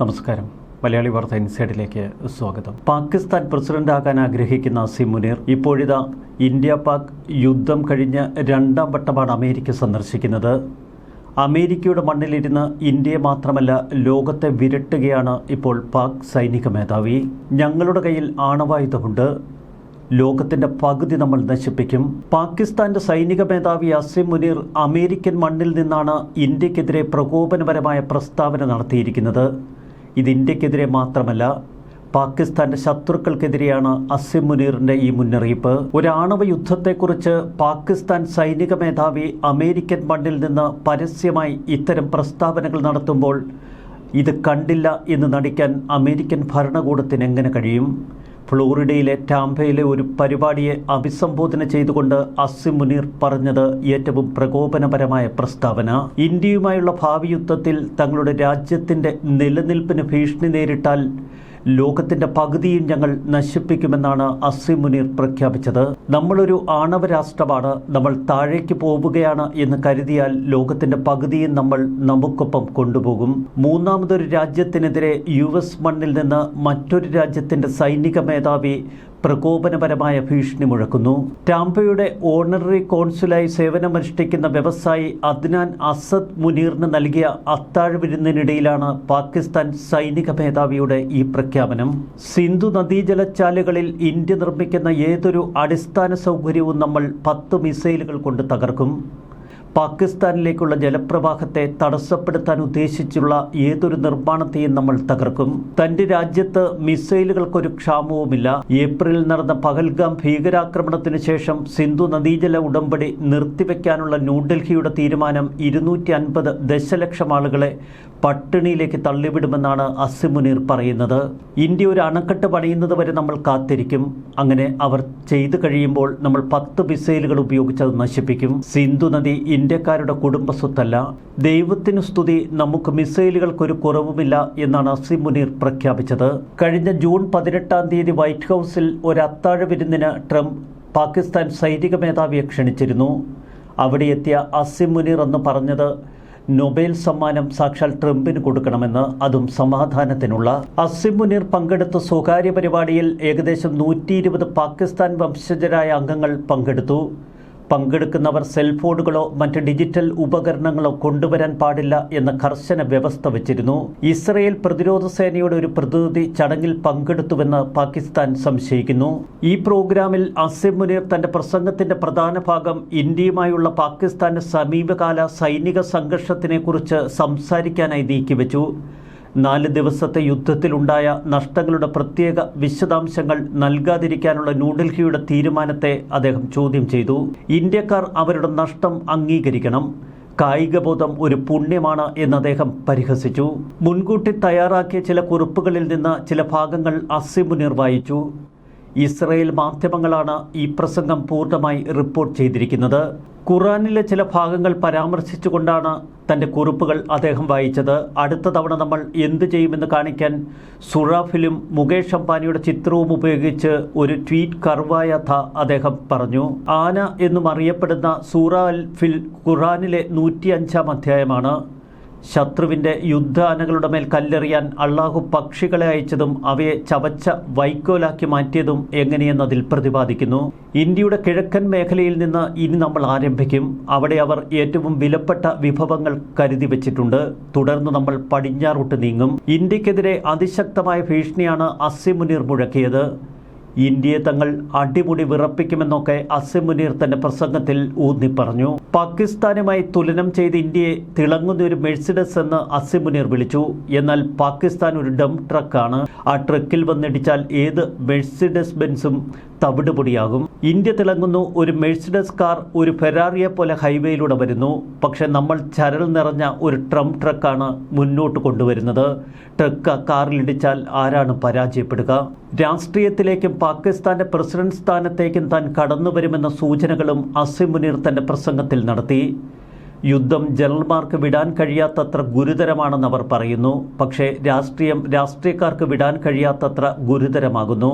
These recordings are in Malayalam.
നമസ്കാരം. മലയാളി വാർത്ത ഇൻസൈഡിലേക്ക് സ്വാഗതം. പാകിസ്ഥാൻ പ്രസിഡന്റാകാൻ ആഗ്രഹിക്കുന്ന അസിം മുനീർ ഇപ്പോഴിതാ ഇന്ത്യ പാക് യുദ്ധം കഴിഞ്ഞ് രണ്ടാം വട്ടമാണ് അമേരിക്ക സന്ദർശിക്കുന്നത്. അമേരിക്കയുടെ മണ്ണിലിരുന്ന് ഇന്ത്യയെ മാത്രമല്ല ലോകത്തെ വിരട്ടുകയാണ് ഇപ്പോൾ പാക് സൈനിക മേധാവി. ഞങ്ങളുടെ കയ്യിൽ ആണവായുധമുണ്ട്. ലോകത്തിന്റെ പകുതി നമ്മൾ നശിപ്പിക്കും. പാകിസ്ഥാന്റെ സൈനിക മേധാവി അസിം മുനീർ അമേരിക്കൻ മണ്ണിൽ നിന്നാണ് ഇന്ത്യക്കെതിരെ പ്രകോപനപരമായ പ്രസ്താവന നടത്തിയിരിക്കുന്നത്. ഇത് ഇന്ത്യക്കെതിരെ മാത്രമല്ല പാകിസ്ഥാന്റെ ശത്രുക്കൾക്കെതിരെയാണ് അസിം മുനീറിന്റെ ഈ മുന്നറിയിപ്പ്. ഒരു ആണവ യുദ്ധത്തെക്കുറിച്ച് പാകിസ്ഥാൻ സൈനിക മേധാവി അമേരിക്കൻ മണ്ണിൽ നിന്ന് പരസ്യമായി ഇത്തരം പ്രസ്താവനകൾ നടത്തുമ്പോൾ ഇത് കണ്ടില്ല എന്ന് നടിക്കാൻ അമേരിക്കൻ ഭരണകൂടത്തിന് എങ്ങനെ കഴിയും? ഫ്ലോറിഡയിലെ ടാംബയിലെ ഒരു പരിപാടിയെ അഭിസംബോധന ചെയ്തുകൊണ്ട് അസിം മുനീർ പറഞ്ഞത് ഏറ്റവും പ്രകോപനപരമായ പ്രസ്താവന. ഇന്ത്യയുമായുള്ള ഭാവി യുദ്ധത്തിൽ തങ്ങളുടെ രാജ്യത്തിന്റെ നിലനിൽപ്പിന് ഭീഷണി നേരിട്ടാൽ ലോകത്തിന്റെ പകുതിയും ഞങ്ങൾ നശിപ്പിക്കുമെന്നാണ് അസി മുനീർ പ്രഖ്യാപിച്ചത്. നമ്മളൊരു ആണവ രാഷ്ട്രമാണ്. നമ്മൾ താഴേക്ക് പോവുകയാണ് എന്ന് കരുതിയാൽ ലോകത്തിന്റെ പകുതിയും നമ്മൾ നമുക്കൊപ്പം കൊണ്ടുപോകും. മൂന്നാമതൊരു രാജ്യത്തിനെതിരെ യു എസ് മണ്ണിൽ നിന്ന് മറ്റൊരു രാജ്യത്തിന്റെ സൈനിക മേധാവി പ്രകോപനപരമായ ഭീഷണി മുഴക്കുന്നു. ടാംപയുടെ ഓണററി കോൺസുലായി സേവനമനുഷ്ഠിക്കുന്ന വ്യവസായി അദ്നാൻ അസദ് മുനീറിന് നൽകിയ അത്താഴവിരുന്നിനിടയിലാണ് പാകിസ്ഥാൻ സൈനിക മേധാവിയുടെ ഈ പ്രഖ്യാപനം. സിന്ധു നദീജലച്ചാലുകളിൽ ഇന്ത്യ നിർമ്മിക്കുന്ന ഏതൊരു അടിസ്ഥാന സൗകര്യവും നമ്മൾ പത്ത് മിസൈലുകൾ കൊണ്ട് തകർക്കും. പാകിസ്ഥാനിലേക്കുള്ള ജലപ്രവാഹത്തെ തടസ്സപ്പെടുത്താൻ ഉദ്ദേശിച്ചുള്ള ഏതൊരു നിർമ്മാണത്തെയും നമ്മൾ തകർക്കും. തന്റെ രാജ്യത്ത് മിസൈലുകൾക്കൊരു ക്ഷാമവുമില്ല. ഏപ്രിലിൽ നടന്ന പഹൽഗാം ഭീകരാക്രമണത്തിന് ശേഷം സിന്ധു നദീജല ഉടമ്പടി നിർത്തിവെക്കാനുള്ള ന്യൂഡൽഹിയുടെ തീരുമാനം ഇരുന്നൂറ്റി അൻപത് ദശലക്ഷം ആളുകളെ പട്ടിണിയിലേക്ക് തള്ളിവിടുമെന്നാണ് അസിമുനീർ പറയുന്നത്. ഇന്ത്യ ഒരു അണക്കെട്ട് പണിയുന്നത് വരെ നമ്മൾ കാത്തിരിക്കും. അങ്ങനെ അവർ ചെയ്തു കഴിയുമ്പോൾ നമ്മൾ പത്ത് മിസൈലുകൾ ഉപയോഗിച്ച് അത് നശിപ്പിക്കും. സിന്ധു നദി ഇന്ത്യക്കാരുടെ കുടുംബ സ്വത്തല്ല ദൈവത്തിനു സ്തുതി നമുക്ക് മിസൈലുകൾക്കൊരു കുറവുമില്ല എന്നാണ് അസി മുനീർ പ്രഖ്യാപിച്ചത്. കഴിഞ്ഞ ജൂൺ പതിനെട്ടാം തീയതി വൈറ്റ് ഹൗസിൽ ഒരു അത്താഴ വിരുന്നിന് ട്രംപ് പാകിസ്ഥാൻ സൈനിക മേധാവിയെ ക്ഷണിച്ചിരുന്നു. അവിടെ എത്തിയ അസിം മുനീർ എന്ന് പറഞ്ഞത് നൊബേൽ സമ്മാനം സാക്ഷാൽ ട്രംപിന് കൊടുക്കണമെന്ന്. അതും സമാധാനത്തിനുള്ള. അസിം മുനീർ പങ്കെടുത്ത സ്വകാര്യ പരിപാടിയിൽ ഏകദേശം നൂറ്റി പാകിസ്ഥാൻ വംശജരായ അംഗങ്ങൾ പങ്കെടുത്തു. പങ്കെടുക്കുന്നവർ സെൽഫോണുകളോ മറ്റ് ഡിജിറ്റൽ ഉപകരണങ്ങളോ കൊണ്ടുവരാൻ പാടില്ല എന്ന കർശന വ്യവസ്ഥ വച്ചിരുന്നു. ഇസ്രയേൽ പ്രതിരോധ സേനയുടെ ഒരു പ്രതിനിധി ചടങ്ങിൽ പങ്കെടുത്തുവെന്ന് പാകിസ്ഥാൻ സംശയിക്കുന്നു. ഈ പ്രോഗ്രാമിൽ അസിം മുനീർ തന്റെ പ്രസംഗത്തിന്റെ പ്രധാന ഭാഗം ഇന്ത്യയുമായുള്ള പാകിസ്ഥാന്റെ സമീപകാല സൈനിക സംഘർഷത്തിനെക്കുറിച്ച് സംസാരിക്കാനായി നീക്കിവെച്ചു. നാല് ദിവസത്തെ യുദ്ധത്തിലുണ്ടായ നഷ്ടങ്ങളുടെ പ്രത്യേക വിശദാംശങ്ങൾ നൽകാതിരിക്കാനുള്ള ന്യൂഡൽഹിയുടെ തീരുമാനത്തെ അദ്ദേഹം ചോദ്യം ചെയ്തു. ഇന്ത്യക്കാർ അവരുടെ നഷ്ടം അംഗീകരിക്കണം. കായികബോധം ഒരു പുണ്യമാണ് എന്ന് അദ്ദേഹം പരിഹസിച്ചു. മുൻകൂട്ടി തയ്യാറാക്കിയ ചില കുറിപ്പുകളിൽ നിന്ന് ചില ഭാഗങ്ങൾ അസിമുനിർ വായിച്ചു. ഇസ്രയേൽ മാധ്യമങ്ങളാണ് ഈ പ്രസംഗം പൂർണമായി റിപ്പോർട്ട് ചെയ്തിരിക്കുന്നത്. ഖുറാനിലെ ചില ഭാഗങ്ങൾ പരാമർശിച്ചുകൊണ്ടാണ് തന്റെ കുറിപ്പുകൾ അദ്ദേഹം വായിച്ചത്. അടുത്ത തവണ നമ്മൾ എന്തു ചെയ്യുമെന്ന് കാണിക്കാൻ സുറാഫിലും മുകേഷ് അംബാനിയുടെ ചിത്രവും ഉപയോഗിച്ച് ഒരു ട്വീറ്റ് കർവായഥ അദ്ദേഹം പറഞ്ഞു. ആന എന്നും അറിയപ്പെടുന്ന സൂറ അൽ ഫിൽ ഖുറാനിലെ നൂറ്റി അഞ്ചാം അധ്യായമാണ്. ശത്രുവിന്റെ യുദ്ധാനകളുടെ മേൽ കല്ലെറിയാൻ അള്ളാഹു പക്ഷികളെ അയച്ചതും അവയെ ചവച്ച വൈക്കോലാക്കി മാറ്റിയതും എങ്ങനെയെന്നതിൽ പ്രതിപാദിക്കുന്നു. ഇന്ത്യയുടെ കിഴക്കൻ മേഖലയിൽ നിന്ന് ഇനി നമ്മൾ ആരംഭിക്കും. അവിടെ അവർ ഏറ്റവും വിലപ്പെട്ട വിഭവങ്ങൾ കരുതി വെച്ചിട്ടുണ്ട്. തുടർന്ന് നമ്മൾ പടിഞ്ഞാറോട്ട് നീങ്ങും. ഇന്ത്യക്കെതിരെ അതിശക്തമായ ഭീഷണിയാണ് അസിമുനീർ മുഴക്കിയത്. ഇന്ത്യയെ തങ്ങൾ അടിമുടി വിറപ്പിക്കുമെന്നൊക്കെ അസിം മുനീർ തന്റെ പ്രസംഗത്തിൽ ഊന്നി പറഞ്ഞു പാകിസ്ഥാനുമായി തുലനം ചെയ്ത് ഇന്ത്യയെ തിളങ്ങുന്ന ഒരു മെഴ്സിഡസ് എന്ന് അസിം മുനീർ വിളിച്ചു. എന്നാൽ പാകിസ്ഥാൻ ഒരു ഡം ട്രക്കാണ്. ആ ട്രക്കിൽ വന്നിടിച്ചാൽ ഏത് മെഴ്സിഡസ് ബെൻസും തവിടുപൊടിയാകും. ഇന്ത്യ തിളങ്ങുന്നു ഒരു മെഴ്സിഡസ് കാർ ഒരു ഫെരാറിയെ പോലെ ഹൈവേയിലൂടെ വരുന്നു. പക്ഷെ നമ്മൾ ചരൽ നിറഞ്ഞ ഒരു ട്രം ട്രക്കാണ് മുന്നോട്ട് കൊണ്ടുവരുന്നത്. ട്രക്ക് കാറിലിടിച്ചാൽ ആരാണ് പരാജയപ്പെടുക? രാഷ്ട്രീയത്തിലേക്കും പാകിസ്ഥാന്റെ പ്രസിഡന്റ് സ്ഥാനത്തേക്കും താൻ കടന്നു വരുമെന്ന സൂചനകളും അസിം മുനീർ തന്റെ പ്രസംഗത്തിൽ നടത്തി. യുദ്ധം ജനറൽമാർക്ക് വിടാൻ കഴിയാത്തത്ര ഗുരുതരമാണെന്ന് അവർ പറയുന്നു. പക്ഷേ രാഷ്ട്രീയം രാഷ്ട്രീയക്കാർക്ക് വിടാൻ കഴിയാത്തത്ര ഗുരുതരമാകുന്നു.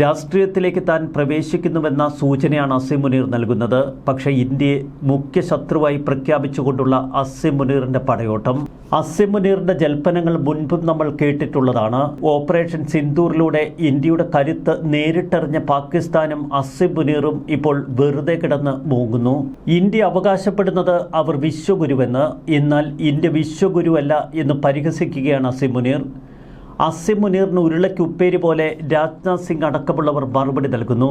രാഷ്ട്രീയത്തിലേക്ക് താൻ പ്രവേശിക്കുന്നുവെന്ന സൂചനയാണ് അസിം മുനീർ നൽകുന്നത്. പക്ഷേ ഇന്ത്യയെ മുഖ്യ ശത്രുവായി പ്രഖ്യാപിച്ചുകൊണ്ടുള്ള അസിം മുനീറിന്റെ പടയോട്ടം അസിം മുനീറിന്റെ ജൽപ്പനങ്ങൾ മുൻപും നമ്മൾ കേട്ടിട്ടുള്ളതാണ്. ഓപ്പറേഷൻ സിന്ദൂറിലൂടെ ഇന്ത്യയുടെ കരുത്ത് നേരിട്ടറിഞ്ഞ പാകിസ്ഥാനും അസിം മുനീറും ഇപ്പോൾ വെറുതെ കിടന്ന് മൂങ്ങുന്നു. ഇന്ത്യ അവകാശപ്പെടുന്നത് അവർ വിശ്വഗുരുവെന്ന്. എന്നാൽ ഇന്ത്യ വിശ്വഗുരുവല്ല എന്ന് പരിഹസിക്കുകയാണ് അസിം മുനീർ. അസിം മുനീറിന് ഉരുളയ്ക്ക് ഉപ്പേരി പോലെ രാജ്നാഥ് സിംഗ് അടക്കമുള്ളവർ മറുപടി നൽകുന്നു.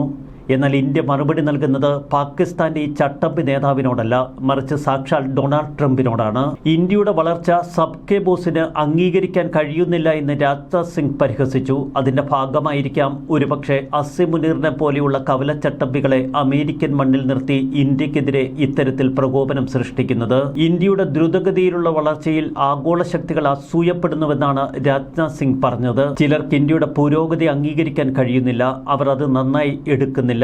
എന്നാൽ ഇന്ത്യ മറുപടി നൽകുന്നത് പാകിസ്ഥാന്റെ ഈ ചട്ടമ്പി നേതാവിനോടല്ല മറിച്ച് സാക്ഷാൽ ഡൊണാൾഡ് ട്രംപിനോടാണ്. ഇന്ത്യയുടെ വളർച്ച സബ്കെ ബോസിന് അംഗീകരിക്കാൻ കഴിയുന്നില്ല എന്ന് രാജ്നാഥ് സിംഗ് പരിഹസിച്ചു. അതിന്റെ ഭാഗമായിരിക്കാം ഒരുപക്ഷെ അസി മുനീറിനെ പോലെയുള്ള കവലച്ചട്ടമ്പികളെ അമേരിക്കൻ മണ്ണിൽ നിർത്തി ഇന്ത്യക്കെതിരെ ഇത്തരത്തിൽ പ്രകോപനം സൃഷ്ടിക്കുന്നത്. ഇന്ത്യയുടെ ദ്രുതഗതിയിലുള്ള വളർച്ചയിൽ ആഗോള ശക്തികൾ അസൂയപ്പെടുന്നുവെന്നാണ് രാജ്നാഥ് സിംഗ് പറഞ്ഞത്. ചിലർക്ക് ഇന്ത്യയുടെ പുരോഗതി അംഗീകരിക്കാൻ കഴിയുന്നില്ല. അവർ അത് നന്നായി എടുക്കുന്നില്ല.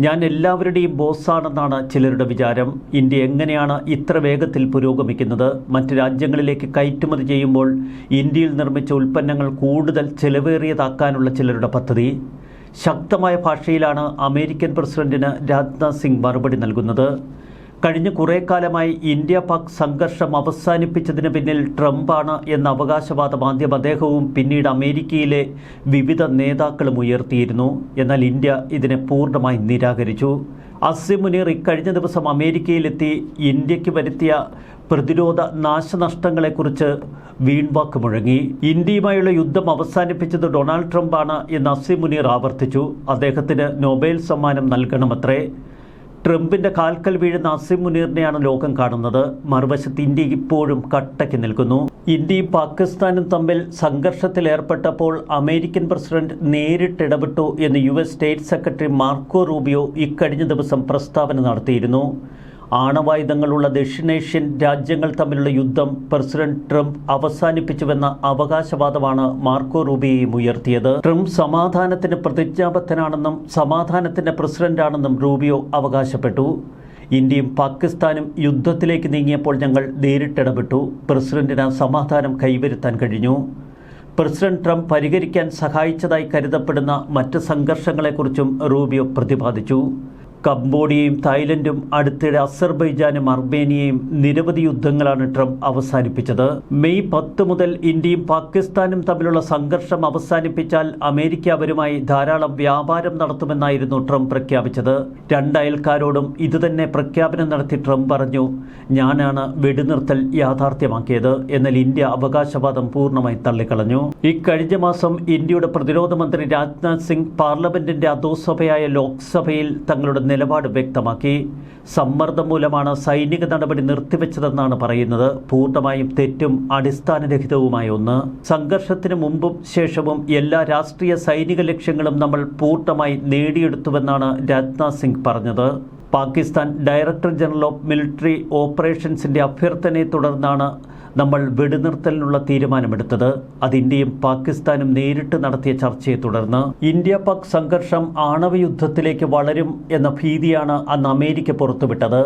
ഞാൻ എല്ലാവരുടെയും ബോസാണെന്നാണ് ചിലരുടെ വിചാരം. ഇന്ത്യ എങ്ങനെയാണ് ഇത്ര വേഗത്തിൽ പുരോഗമിക്കുന്നത്? മറ്റ് രാജ്യങ്ങളിലേക്ക് കയറ്റുമതി ചെയ്യുമ്പോൾ ഇന്ത്യയിൽ നിർമ്മിച്ച ഉൽപ്പന്നങ്ങൾ കൂടുതൽ ചിലവേറിയതാക്കാനുള്ള ചിലരുടെ പദ്ധതി. ശക്തമായ ഭാഷയിലാണ് അമേരിക്കൻ പ്രസിഡന്റിന് രാജ്നാഥ് സിംഗ് മറുപടി നൽകുന്നത്. കഴിഞ്ഞ കുറേ കാലമായി ഇന്ത്യ പാക് സംഘർഷം അവസാനിപ്പിച്ചതിന് പിന്നിൽ ട്രംപാണ് എന്ന അവകാശവാദം ആദ്യം അദ്ദേഹവും പിന്നീട് അമേരിക്കയിലെ വിവിധ നേതാക്കളും ഉയർത്തിയിരുന്നു. എന്നാൽ ഇന്ത്യ ഇതിനെ പൂർണമായി നിരാകരിച്ചു. അസിം മുനീർ ഇക്കഴിഞ്ഞ ദിവസം അമേരിക്കയിലെത്തി ഇന്ത്യയ്ക്ക് വരുത്തിയ പ്രതിരോധ നാശനഷ്ടങ്ങളെക്കുറിച്ച് വീൺവാക്ക് മുഴങ്ങി ഇന്ത്യയുമായുള്ള യുദ്ധം അവസാനിപ്പിച്ചത് ഡൊണാൾഡ് ട്രംപാണ് എന്ന് അസിം മുനീർ ആവർത്തിച്ചു. അദ്ദേഹത്തിന് നൊബേൽ സമ്മാനം നൽകണമത്രേ. ട്രംപിന്റെ കാൽക്കൽ വീഴുന്ന അസിം മുനീറിനെയാണ് ലോകം കാണുന്നത്. മറുവശത്ത് ഇന്ത്യ ഇപ്പോഴും കട്ടയ്ക്ക് നിൽക്കുന്നു. ഇന്ത്യയും പാകിസ്ഥാനും തമ്മിൽ സംഘർഷത്തിലേർപ്പെട്ടപ്പോൾ അമേരിക്കൻ പ്രസിഡന്റ് നേരിട്ടിടപെട്ടു എന്ന് U S state secretary Marco Rubio ഇക്കഴിഞ്ഞ ദിവസം പ്രസ്താവന നടത്തിയിരുന്നു. ആണവായുധങ്ങളുള്ള ദക്ഷിണേഷ്യൻ രാജ്യങ്ങൾ തമ്മിലുള്ള യുദ്ധം പ്രസിഡന്റ് ട്രംപ് അവസാനിപ്പിച്ചുവെന്ന അവകാശവാദമാണ് മാർക്കോ റൂബിയെയും ഉയർത്തിയത്. ട്രംപ് സമാധാനത്തിന് പ്രതിജ്ഞാബദ്ധനാണെന്നും സമാധാനത്തിന്റെ പ്രസിഡന്റാണെന്നും റൂബിയോ അവകാശപ്പെട്ടു. ഇന്ത്യയും പാകിസ്ഥാനും യുദ്ധത്തിലേക്ക് നീങ്ങിയപ്പോൾ ഞങ്ങൾ നേരിട്ടിടപെട്ടു. പ്രസിഡന്റിന് സമാധാനം കൈവരുത്താൻ കഴിഞ്ഞു. പ്രസിഡന്റ് ട്രംപ് പരിഹരിക്കാൻ സഹായിച്ചതായി കരുതപ്പെടുന്ന മറ്റ് സംഘർഷങ്ങളെക്കുറിച്ചും റൂബിയോ പ്രതിപാദിച്ചു. കംബോഡിയയും തായ്ലൻഡും അടുത്തിടെ അസർബൈജാനും അർമേനിയയും നിരവധി യുദ്ധങ്ങളാണ് ട്രംപ് അവസാനിപ്പിച്ചത്. മെയ് പത്ത് മുതൽ ഇന്ത്യയും പാകിസ്ഥാനും തമ്മിലുള്ള സംഘർഷം അവസാനിപ്പിച്ചാൽ അമേരിക്ക അവരുമായി ധാരാളം വ്യാപാരം നടത്തുമെന്നായിരുന്നു ട്രംപ് പ്രഖ്യാപിച്ചത്. രണ്ട് അയൽക്കാരോടും ഇതുതന്നെ പ്രഖ്യാപനം നടത്തി ട്രംപ് പറഞ്ഞു ഞാനാണ് വെടിനിർത്തൽ യാഥാർത്ഥ്യമാക്കിയത് എന്നാൽ ഇന്ത്യ അവകാശവാദം പൂർണമായി തള്ളിക്കളഞ്ഞു. ഇക്കഴിഞ്ഞ മാസം ഇന്ത്യയുടെ പ്രതിരോധ മന്ത്രി രാജ്നാഥ് സിംഗ് പാർലമെന്റിന്റെ അധോസഭയായ ലോക്സഭയിൽ തങ്ങളുടെ നിലപാട് വ്യക്തമാക്കി. സമ്മർദ്ദം മൂലമാണ് സൈനിക നടപടി നിർത്തിവെച്ചതെന്നാണ് പറയുന്നത്. പൂർണമായും തെറ്റും അടിസ്ഥാനരഹിതവുമായ ഒന്ന്. സംഘർഷത്തിന് മുമ്പും ശേഷവും എല്ലാ രാഷ്ട്രീയ സൈനിക ലക്ഷ്യങ്ങളും നമ്മൾ പൂർണമായി നേടിയെടുത്തുവെന്നാണ് രാജ്നാഥ് സിംഗ് പറഞ്ഞത്. Pakistan director general of military ഓപ്പറേഷൻസിന്റെ അഭ്യർത്ഥനയെ തുടർന്നാണ് നമ്മൾ വെടിനിർത്തലിനുള്ള തീരുമാനമെടുത്തത്. അത് ഇന്ത്യയും പാകിസ്ഥാനും നേരിട്ട് നടത്തിയ ചർച്ചയെ തുടർന്ന് ഇന്ത്യ പാക് സംഘർഷം ആണവ യുദ്ധത്തിലേക്ക് വളരും എന്ന ഭീതിയാണ് അന്ന് അമേരിക്ക പുറത്തുവിട്ടത്.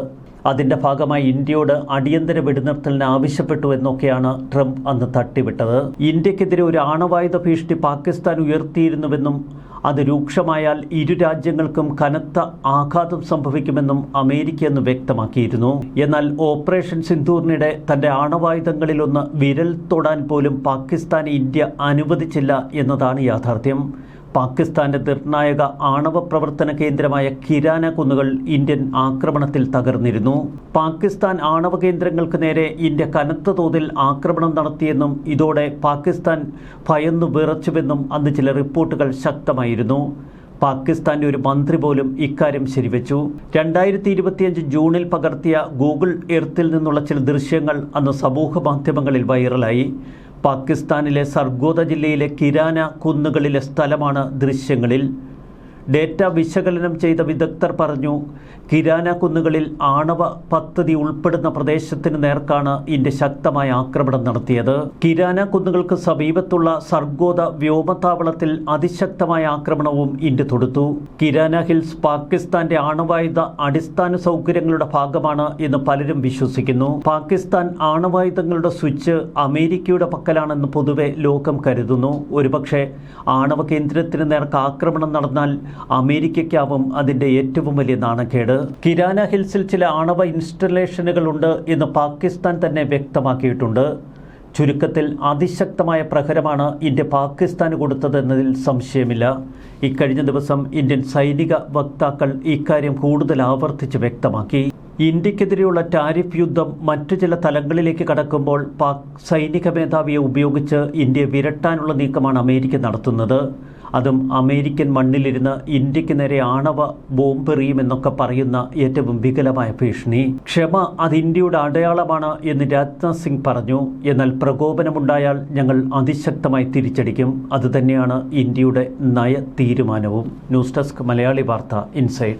അതിന്റെ ഭാഗമായി ഇന്ത്യയോട് അടിയന്തര വെടിനിർത്തലിന് ആവശ്യപ്പെട്ടു എന്നൊക്കെയാണ് ട്രംപ് അന്ന് തട്ടിവിട്ടത്. ഇന്ത്യക്കെതിരെ ഒരു ആണവായുധ ഭീഷണി പാകിസ്ഥാൻ ഉയർത്തിയിരുന്നുവെന്നും അത് രൂക്ഷമായാൽ ഇരു രാജ്യങ്ങൾക്കും കനത്ത ആഘാതം സംഭവിക്കുമെന്നും അമേരിക്ക എന്ന് വ്യക്തമാക്കിയിരുന്നു. എന്നാൽ ഓപ്പറേഷൻ സിന്ധൂറിനിടെ തന്റെ ആണവായുധങ്ങളിലൊന്ന് വിരൽ തൊടാൻ പോലും പാകിസ്ഥാൻ ഇന്ത്യ അനുവദിച്ചില്ല എന്നതാണ് യാഥാർത്ഥ്യം. പാകിസ്ഥാന്റെ നിർണായക ആണവ പ്രവർത്തന കേന്ദ്രമായ കിരാന കുന്നുകൾ ഇന്ത്യൻ ആക്രമണത്തിൽ തകർന്നിരുന്നു. പാകിസ്ഥാൻ ആണവ കേന്ദ്രങ്ങൾക്ക് നേരെ ഇന്ത്യ കനത്ത തോതിൽ ആക്രമണം നടത്തിയെന്നും ഇതോടെ പാകിസ്ഥാൻ ഭയന്നു വിറച്ചുവെന്നും അന്ന് ചില റിപ്പോർട്ടുകൾ ശക്തമായിരുന്നു. പാകിസ്ഥാന്റെ ഒരു മന്ത്രി പോലും ഇക്കാര്യം ശരിവെച്ചു. രണ്ടായിരത്തി ഇരുപത്തിയഞ്ച് ജൂണിൽ പകർത്തിയ ഗൂഗിൾ എർത്തിൽ നിന്നുള്ള ചില ദൃശ്യങ്ങൾ അന്ന് സമൂഹ മാധ്യമങ്ങളിൽ വൈറലായി. പാകിസ്ഥാനിലെ സർഗോദ ജില്ലയിലെ കിരാന കുന്നുകളിലെ സ്ഥലമാണ് ദൃശ്യങ്ങളിൽ. ഡേറ്റ വിശകലനം ചെയ്ത വിദഗ്ധർ പറഞ്ഞു കിരാന കുന്നുകളിൽ ആണവ പദ്ധതി ഉൾപ്പെടുന്ന പ്രദേശത്തിന് നേർക്കാണ് ഇന്ത്യ ശക്തമായ ആക്രമണം നടത്തിയത്. കിരാന കുന്നുകൾക്ക് സമീപത്തുള്ള സർഗോദ വ്യോമത്താവളത്തിൽ അതിശക്തമായ ആക്രമണവും ഇന്ത്യ തൊടുത്തു. കിരാന ഹിൽസ് പാകിസ്ഥാന്റെ ആണവായുധ അടിസ്ഥാന സൗകര്യങ്ങളുടെ ഭാഗമാണ് എന്ന് പലരും വിശ്വസിക്കുന്നു. പാകിസ്ഥാൻ ആണവായുധങ്ങളുടെ സ്വിച്ച് അമേരിക്കയുടെ പക്കലാണെന്ന് പൊതുവെ ലോകം കരുതുന്നു. ഒരുപക്ഷെ ആണവ കേന്ദ്രത്തിന് നേർക്ക് ആക്രമണം നടന്നാൽ അമേരിക്കയ്ക്കാവും അതിന്റെ ഏറ്റവും വലിയ നാണക്കേട്. കിരാന ഹിൽസിൽ ചില ആണവ ഇൻസ്റ്റലേഷനുകളുണ്ട് എന്ന് പാകിസ്ഥാൻ തന്നെ വ്യക്തമാക്കിയിട്ടുണ്ട്. ചുരുക്കത്തിൽ അതിശക്തമായ പ്രഹരമാണ് ഇന്ത്യ പാകിസ്ഥാന് കൊടുത്തതെന്നതിൽ സംശയമില്ല. ഇക്കഴിഞ്ഞ ദിവസം ഇന്ത്യൻ സൈനിക വക്താക്കൾ ഇക്കാര്യം കൂടുതൽ ആവർത്തിച്ച് വ്യക്തമാക്കി. ഇന്ത്യക്കെതിരെയുള്ള ടാരിഫ് യുദ്ധം മറ്റു ചില തലങ്ങളിലേക്ക് കടക്കുമ്പോൾ പാക് സൈനിക മേധാവിയെ ഉപയോഗിച്ച് ഇന്ത്യ വിരട്ടാനുള്ള നീക്കമാണ് അമേരിക്ക നടത്തുന്നത്. അതും അമേരിക്കൻ മണ്ണിലിരുന്ന് ഇന്ത്യയ്ക്ക് നേരെ ആണവ ബോംബെറിയുമെന്നൊക്കെ പറയുന്ന ഏറ്റവും വികലമായ ഭീഷണി. ക്ഷമ അത് ഇന്ത്യയുടെ അടയാളമാണ് എന്ന് രാജ്നാഥ് സിംഗ് പറഞ്ഞു. എന്നാൽ പ്രകോപനമുണ്ടായാൽ ഞങ്ങൾ അതിശക്തമായി തിരിച്ചടിക്കും. അതുതന്നെയാണ് ഇന്ത്യയുടെ നയ തീരുമാനവും ന്യൂസ് ഡെസ്ക് മലയാളി വാർത്ത ഇൻസൈഡ്